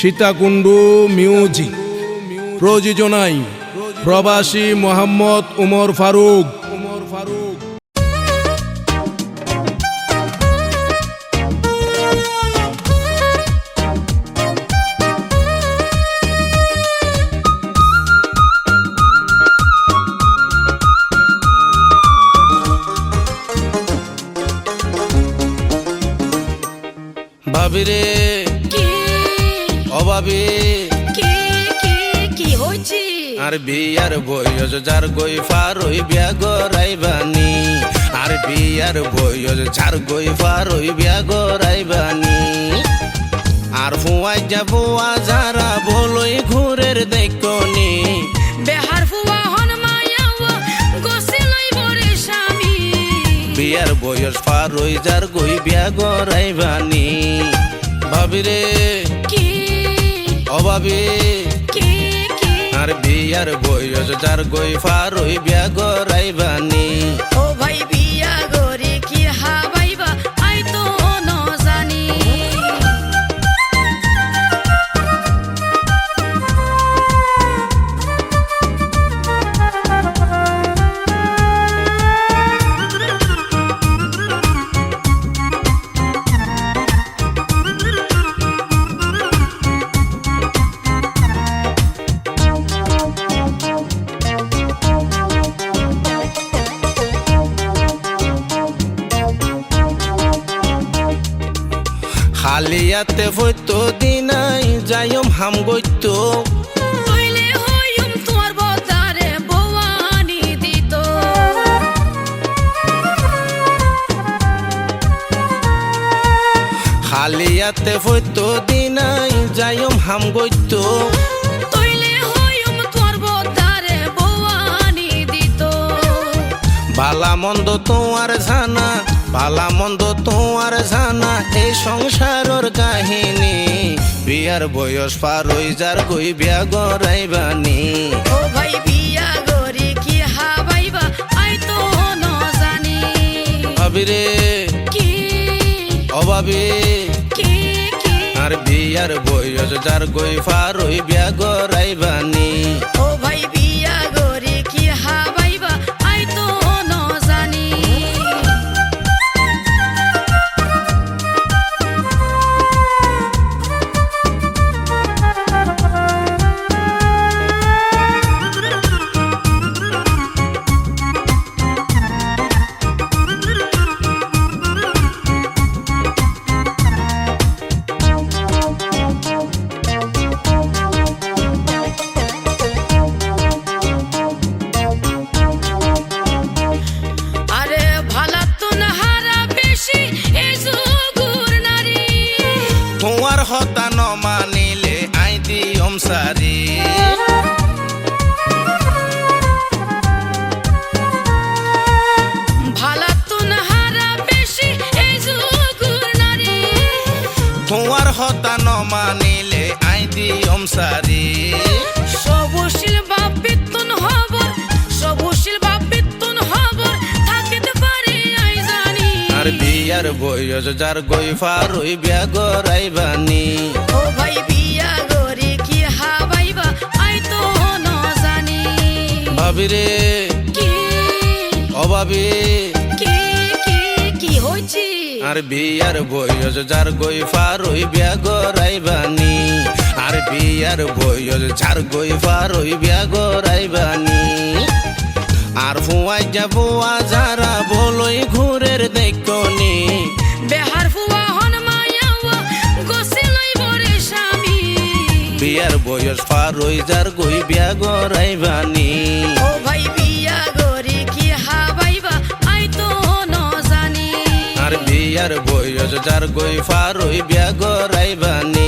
Sitakunda music. প্রযোজনায় প্রবাসী মোহাম্মদ উমর ফারুক। উমর ফারুক ভাবি রে কি অভাবী কি কি আর বিয়ার বয়স যার গই ফারই বিয়া গরাইবানি আর বিয়ার বয়স যার গই ফারই বিয়া গরাইবানি আর ফুয়াই যাব যারা বলই ঘুরের দেখনি। বেহার ফুয়া হন মায়াওয়া গোসে লইব রে স্বামী। বিয়ার বয়স ফারই যার গই বিয়া গরাইবানি ভাবি রে কি অভাবী। আর বিয়ার বয়স যার গই ফারই বিয়া গরাইবানি ও হালিয়াতে ফইতো দিনাই যাইম হাম গইতো। হালিয়াতে ফইতো দিনাই যাইম হাম গইতো। বালা মন্দ তোমার জানা বালা মন্দ তোমার জানা এই সংসারর কাহিনী। বিয়ার বয়স পার হই যার গই বিয়া গরাইবানি ও ভাই বিয়া গরে কি হাবাইবা আই তো ন জানি। ভাবি রে। কি? অভাবী। কি কি? আর বিয়ার বয়স যার গই পার হই বিয়া গরাইবানি ও ভাই তোমার হতা ন মানিলে আই দিয়ম সারি। সবশীল বাপ বেতন হবর সবশীল বাপ বেতন হবর থাকিতে পারি আই জানি। আর বিয়ার বয়স যার গই ফারুই বিয়া গরাইবানি ও ভাই আর বিয়ার বয়স যার গই ফারই বিয়া গরাইবানি আর বিয়ার বয়স যার গই ফারই বিয়া গরাইবানি আর ফুয়াই যাব যারা বলই ঘুরের দেখনি। বেহার ফুয়া হন মায়াওয়া গোসে লইব রে স্বামী। বিয়ার বয়স ফারই যার গই বিয়া গরাইবানি যার গই ফারুই বিয়া গরাইবানি